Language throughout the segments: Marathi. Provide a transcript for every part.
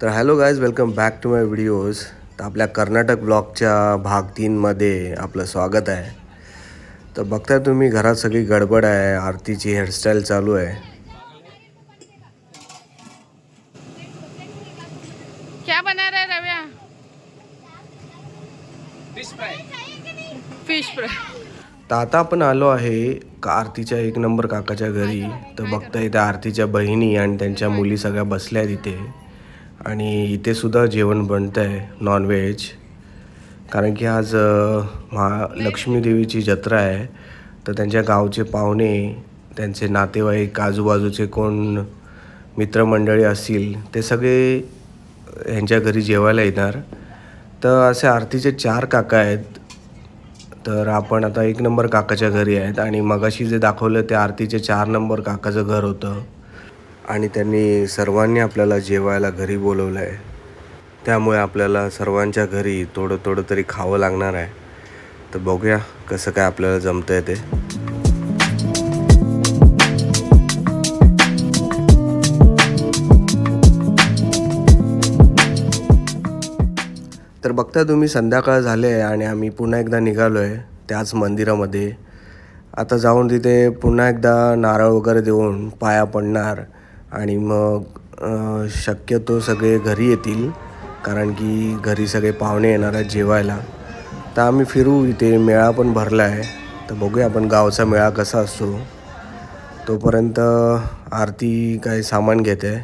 तर hello guys welcome back to my videos तर आपल्या कर्नाटक ब्लॉगच्या भाग तीनमध्ये आपलं स्वागत आहे. तर बघताय तुम्ही घरात सगळी गडबड आहे आरतीची हेअरस्टाईल चालू आहे. क्या बना रहा है रव्या? फिश फ्राय तर आता आपण आलो आहे का आरतीच्या एक नंबर काकाच्या घरी. तर बघताय त्या आरतीच्या बहिणी आणि त्यांच्या मुली सगळ्या बसल्या आहेत इथे. आणि इथे सुद्धा जेवण बनतं आहे नॉनव्हेज कारण की आज महा महालक्ष्मी देवीची जत्रा आहे. तर त्यांच्या गावचे पाहुणे त्यांचे नातेवाईक आजूबाजूचे कोण मित्रमंडळी असतील ते सगळे ह्यांच्या घरी जेवायला येणार. तर असे आरतीचे चार काका आहेत. तर आपण आता एक नंबर काकाच्या घरी आहेत आणि मगाशी जे दाखवलं ते आरतीचे चार नंबर काकाचं घर होतं. आणि त्यांनी सर्वांनी आपल्याला जेवायला घरी बोलवलं आहे. त्यामुळे आपल्याला सर्वांच्या घरी थोडं थोडं तरी खावं लागणार आहे. तर बघूया कसं काय आपल्याला जमतं आहे ते. तर बघता तुम्ही संध्याकाळ झाले आहे आणि आम्ही पुन्हा एकदा निघालो आहे त्याच मंदिरामध्ये. आता जाऊन तिथे पुन्हा एकदा नारळ वगैरे देऊन पाया पडणार. आणि मग शक्यतो सगळे घरी येतील कारण की घरी सगळे पाहुणे येणार आहेत जेवायला. तर आम्ही फिरू इथे मेळा पण भरला आहे. तर बघूया आपण गावचा मेळा कसा असतो. तोपर्यंत आरती काय सामान घेते.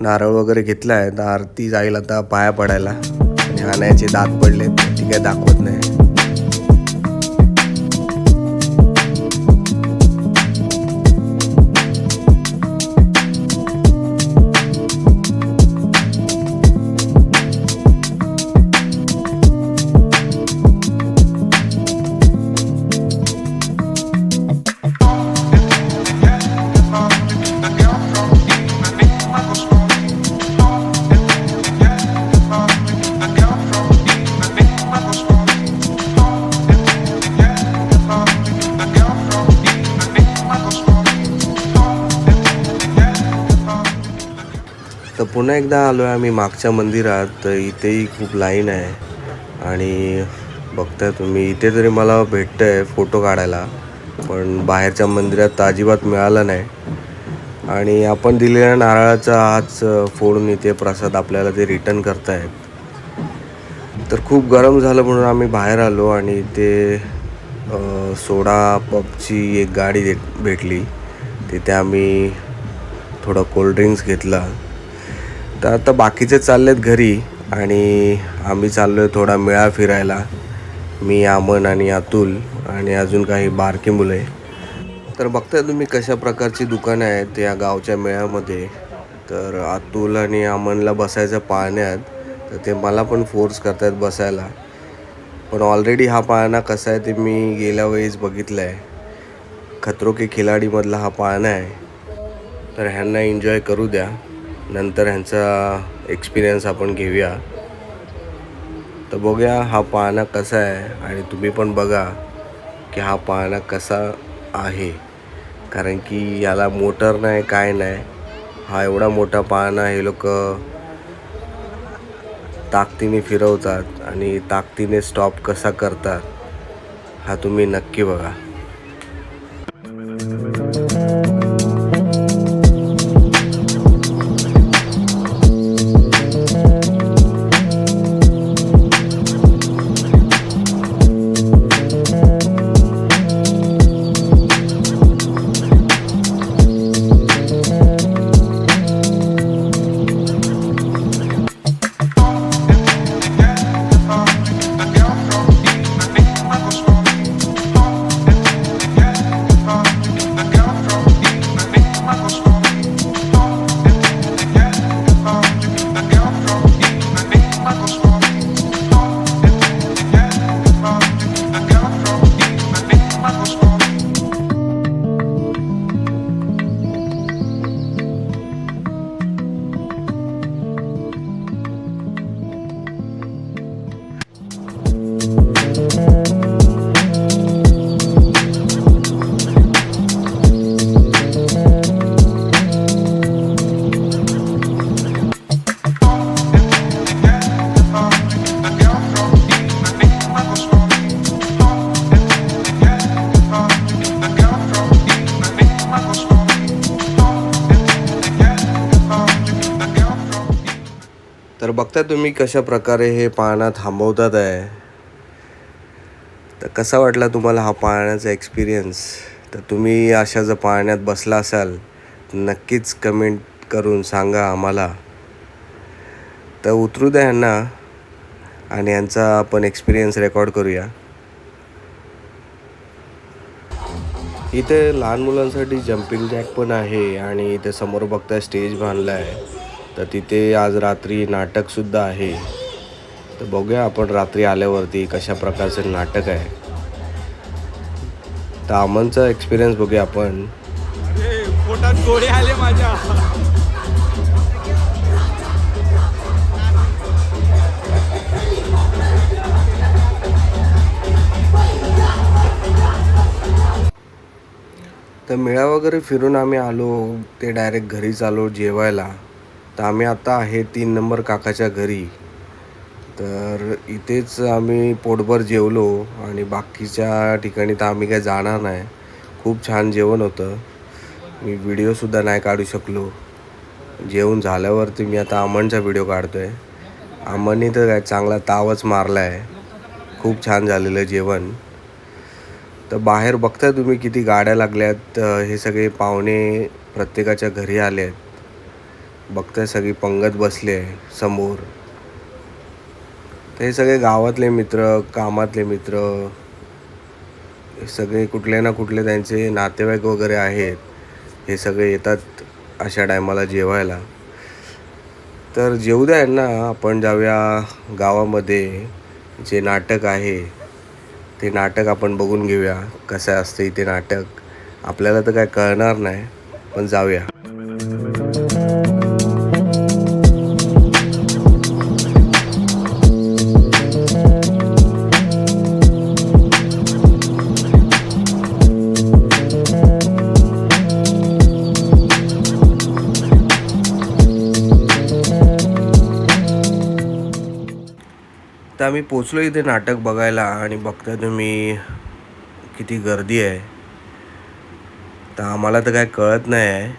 नारळ वगैरे घेतला आहे तर आरती जाईल आता पाया पडायला. छान आणायचे दात पडले ती काय दाखवत नाही. तर पुन्हा एकदा आलो आहे आम्ही मागच्या मंदिरात. तर इथेही खूप लाईन आहे. आणि बघताय तुम्ही इथे तरी मला भेटतं आहे फोटो काढायला. पण बाहेरच्या मंदिरात तर अजिबात मिळालं नाही. आणि आपण दिलेल्या नारळाचा हाच फोडून इथे प्रसाद आपल्याला ते रिटर्न करतायत. तर खूप गरम झालं म्हणून आम्ही बाहेर आलो आणि ते सोडा पबची एक गाडी दे- भेटली. तिथे आम्ही थोडं कोल्ड्रिंक्स घेतला. तर आता बाकीचे चाललेत घरी आणि आम्ही चाललो आहे थोडा मेळा फिरायला. मी आमन आणि अतुल आणि अजून काही बारकी मुले तर बघताय तुम्ही कशा प्रकारची दुकानं आहेत या गावच्या मेळ्यामध्ये. तर अतुल आणि अमनला बसायचं पाळण्यात तर ते मला पण फोर्स करतायत बसायला. पण ऑलरेडी हा पाळणा कसा आहे ते मी गेल्या वेळेस बघितलं आहे खतरो के खिलाडीमधला हा पाळणा आहे. तर ह्यांना एन्जॉय करू द्या. नंतर ह्यांचा एक्सपिरियन्स आपण घेऊया. तर बघूया हा पाळणा कसा आहे आणि तुम्ही पण बघा की हा पाळणा कसा आहे. कारण की याला मोटर नाही काय नाही. हा एवढा मोठा पाळणा हे लोक ताकदीने फिरवतात आणि ताकदीने स्टॉप कसा करतात हा तुम्ही नक्की बघा. बघता तुम्ही कशा प्रकारे हे पाळणा थांबवतात आहे? तर कसा वाटला तुम्हाला हा पाळण्याचा एक्सपिरियन्स तर तुम्ही अशा जर पाळण्यात बसला असाल नक्कीच कमेंट करून सांगा आम्हाला. तर उतरू द्या यांना आणि यांचा आपण एक्सपिरियन्स रेकॉर्ड करूया. इथे लहान मुलांसाठी जम्पिंग जॅक पण आहे आणि इथे समोर बघता स्टेज बांधला आहे तर तिथे आज रात्री नाटकसुद्धा आहे. तर बघूया आपण रात्री आल्यावरती कशा प्रकारचं नाटक आहे. तर अमनचा एक्सपिरियन्स बघूया आपण. अरे पोटात गोळे आले माझ्या. तर मेळा वगैरे फिरून आम्ही आलो ते डायरेक्ट घरीच आलो जेवायला. तर आम्ही आता आहे तीन नंबर काकाच्या घरी. तर इथेच आम्ही पोटभर जेवलो आणि बाकीच्या ठिकाणी तर आम्ही काय जाणार नाही. खूप छान जेवण होतं. मी व्हिडिओसुद्धा नाही काढू शकलो. जेवण झाल्यावरती मी आता अमनचा व्हिडिओ काढतो आहे अमनने तर काय चांगला तावच मारला आहे खूप छान झालेलं जेवण. तर बाहेर बघताय तुम्ही किती गाड्या लागल्यात. हे सगळे पाहुणे प्रत्येकाच्या घरी आले आहेत बघताय सगळी पंगत बसली आहे समोर. तर हे सगळे गावातले मित्र कामातले मित्र सगळे कुठले ना कुठले त्यांचे नातेवाईक वगैरे आहेत. हे सगळे येतात अशा टायमाला जेवायला. तर जेवू द्या ना आपण जाऊया गावामध्ये जे नाटक आहे. ते नाटक आपण बघून घेऊया कसं असतं इथे नाटक. आपल्याला तर काय कळणार नाही पण जाऊया. आम्ही पोचलो इथे नाटक बघायला आणि बघता तुम्ही किती गर्दी आहे. तर आम्हाला तर काय कळत नाही आहे.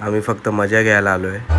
आम्ही फक्त मजा घ्यायला आलो आहे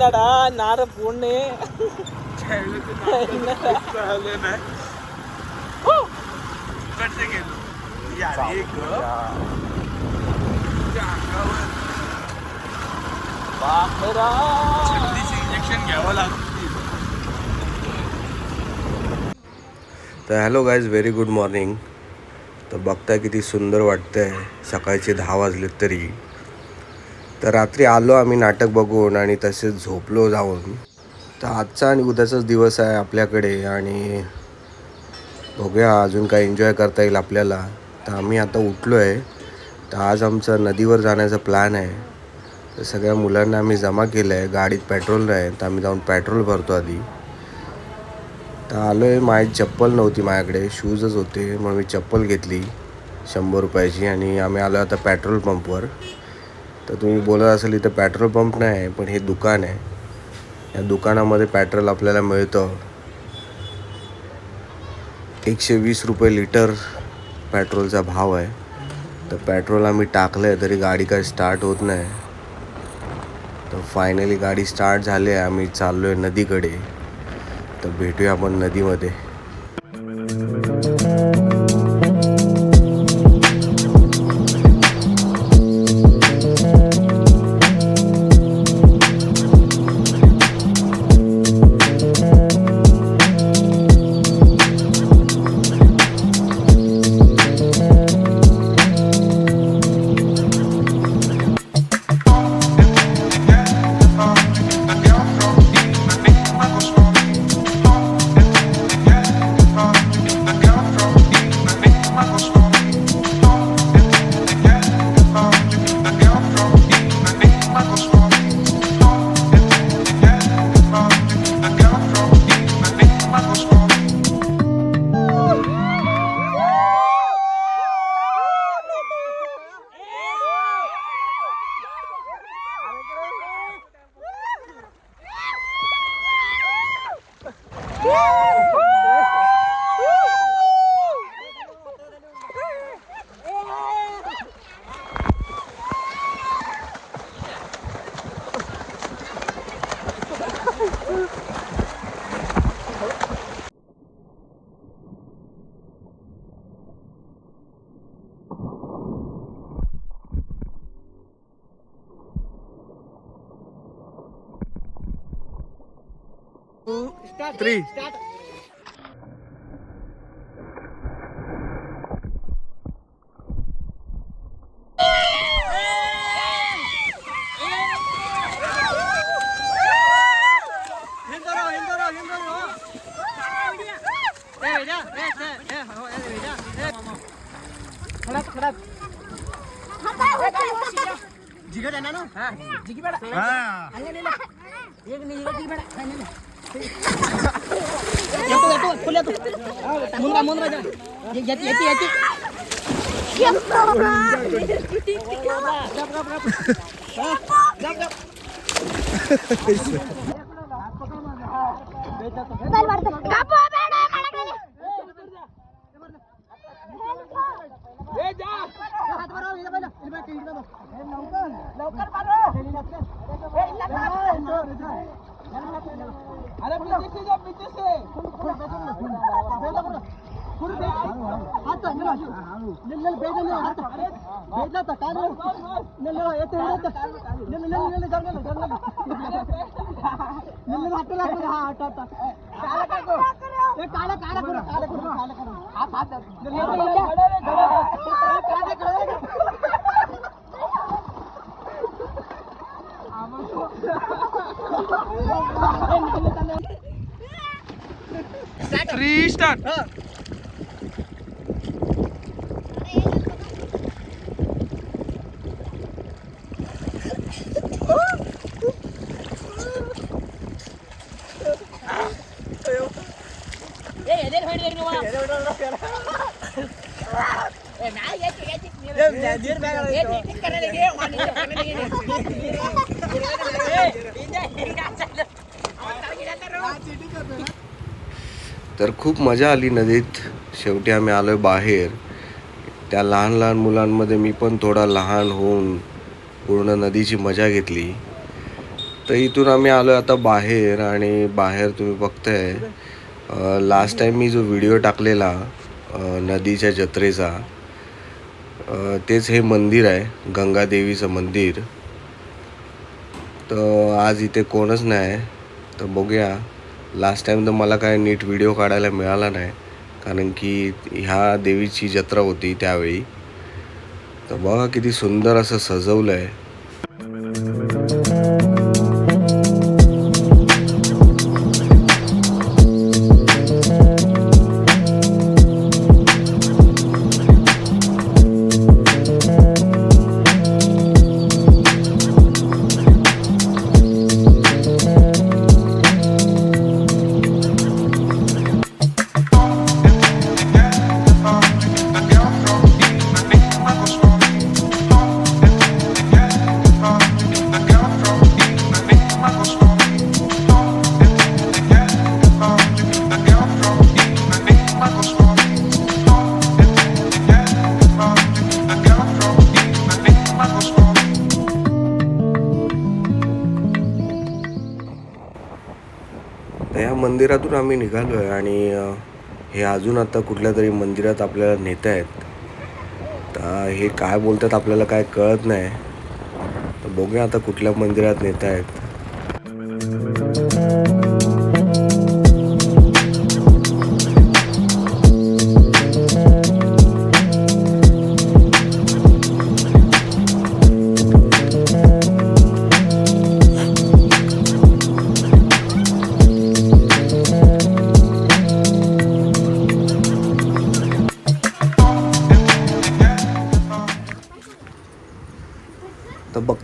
என்னடா நார பொண்ணு इंजेक्शन घ्यावं लागतं तर hello guys very good morning तर बघताय किती सुंदर वाटतंय सकाळचे दहा वाजलेत तरी तर रात्री आलो आम्ही नाटक बघून आणि तसेच झोपलो जाऊन. तर आजचा आणि उद्याचाच दिवस आहे आपल्याकडे आणि बघूया अजून काय एन्जॉय करता येईल आपल्याला. तर आम्ही आता उठलो आहे तर आज आमचा नदीवर जाण्याचा प्लॅन आहे. तर सगळ्या मुलांना आम्ही जमा केलं आहे गाडीत पेट्रोल नाही. तर आम्ही जाऊन पेट्रोल भरतो आधी. तर आलो आहे माझी चप्पल नव्हती माझ्याकडे. शूजच होते. म्हणून मी चप्पल घेतली. शंभर रुपयाची आणि आम्ही आलो आता पेट्रोल पंपवर तर तुम्ही बोलत असाल इथं पेट्रोल पंप नाही आहे पण हे दुकान आहे. या दुकानामध्ये पेट्रोल आपल्याला मिळतं. एकशे वीस रुपये लिटर पेट्रोलचा भाव आहे. तर पेट्रोल आम्ही टाकलं आहे तरी गाडी काही स्टार्ट होत नाही. तर फायनली गाडी स्टार्ट झाली आहे आम्ही चाललो आहे नदीकडे. तर भेटूया आपण नदीमध्ये. த்ரீ ಜಿಗಡ ನಾನು ಜಿಗಿ ಬೇಡ ಹಂಗೆ ನೀನು ಈಗ ನೀ ಜಿಗಿ ಬೇಡ ಹಂಗೆ Muntah, muntah aja. Ya, jati, jati, jati. Siap, stop, bro. Siap, stop, bro. Siap, stop, bro. Siap, stop, bro. Siap, stop, bro. Siap, stop, bro. Siap, stop, bro. Siap, stop, bro. Siap, stop, bro. Siap, मुझे हाँ हटा हटा काला कर दो। ये काला काला करो काला करो काला करो। हाथ हाथ जल्दी खड़े रे खड़े रे काले खड़े रे आमन को स्टार्ट थ्री स्टार्ट तर खूप मजा आली नदीत. शेवटी आम्ही आलो आहे बाहेर. त्या लहान लहान मुलांमध्ये मी पण थोडा लहान होऊन पूर्ण नदीची मजा घेतली. तर इथून आम्ही आलो आता बाहेर आणि बाहेर तुम्ही बघताय लास्ट टाईम मी जो व्हिडिओ टाकलेला नदीच्या जत्रेचा तेच हे मंदिर आहे गंगादेवीचं मंदिर. तर आज इथे कोणच नाही तर बघूया. लास्ट टाईम तर मला काय नीट व्हिडिओ काढायला मिळाला नाही कारण की ह्या देवीची जत्रा होती त्यावेळी. तर बघा किती सुंदर असं सजवलं आहे मंदिरातून आम्ही निघालो आहे आणि हे अजून आता कुठल्या तरी मंदिरात आपल्याला नेत आहेत. तर हे काय बोलतात आपल्याला काय कळत नाही. तर बघूया आता कुठल्या मंदिरात नेत आहेत.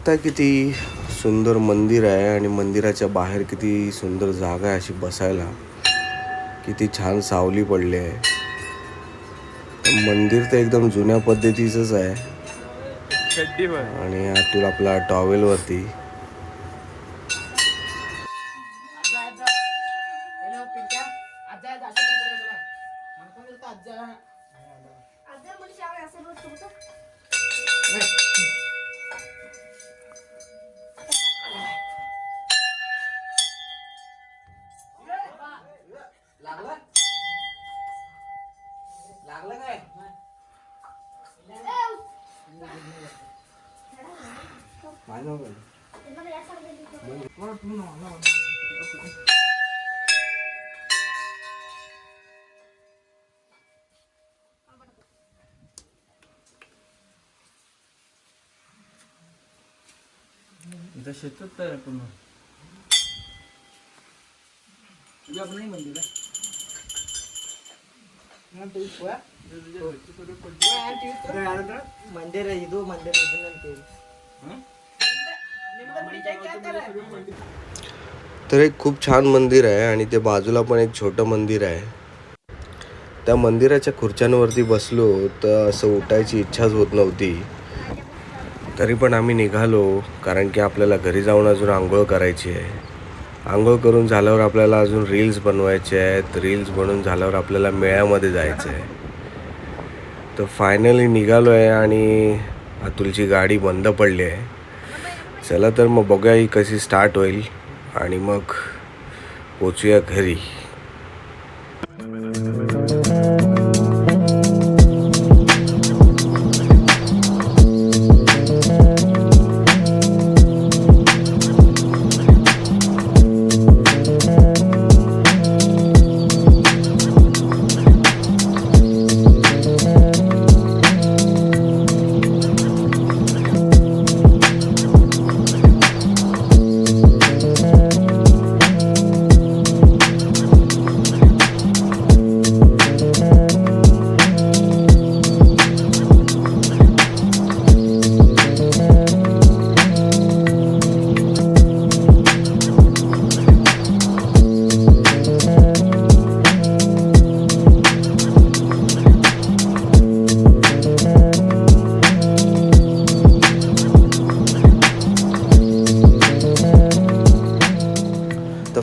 बघताय किती सुंदर मंदिर आहे आणि मंदिराच्या बाहेर किती सुंदर जागा आहे अशी बसायला. किती छान सावली पडली आहे. मंदिर तर एकदम जुन्या पद्धतीचंच आहे. आणि अतुल आपला टॉवेलवरती इथं शेतात तयार पूर्ण नाही मंदिर ಮಂದಿರ ಇದು ಮಂದಿರ ಇದನ್ನಂತೀವಿ तर एक खूप छान मंदिर आहे आणि ते बाजूला पण एक छोटं मंदिर आहे त्या मंदिराच्या खुर्च्यांवरती बसलो तर असं उठायची इच्छाच होत नव्हती तरी पण आम्ही निघालो कारण की आपल्याला घरी जाऊन अजून आंघोळ करायची आहे. आंघोळ करून झाल्यावर आपल्याला अजून रील्स बनवायचे आहेत. रील्स बनवून झाल्यावर आपल्याला मेळ्यामध्ये जायचं आहे. तर फायनली निघालो आहे आणि अतुलची गाडी बंद पडली आहे. चला तर मग बघूया ही कशी स्टार्ट होईल. आणि मग पोचूया घरी.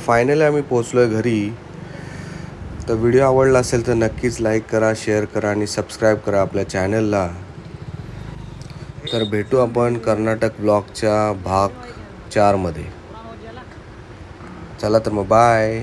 फायनली आम्ही पोचलो आहे घरी. तर व्हिडिओ आवडला असेल तर नक्कीच लाईक करा शेअर करा आणि सबस्क्राईब करा आपल्या चॅनलला तर भेटू आपण कर्नाटक ब्लॉगच्या भाग चारमध्ये चला तर मग बाय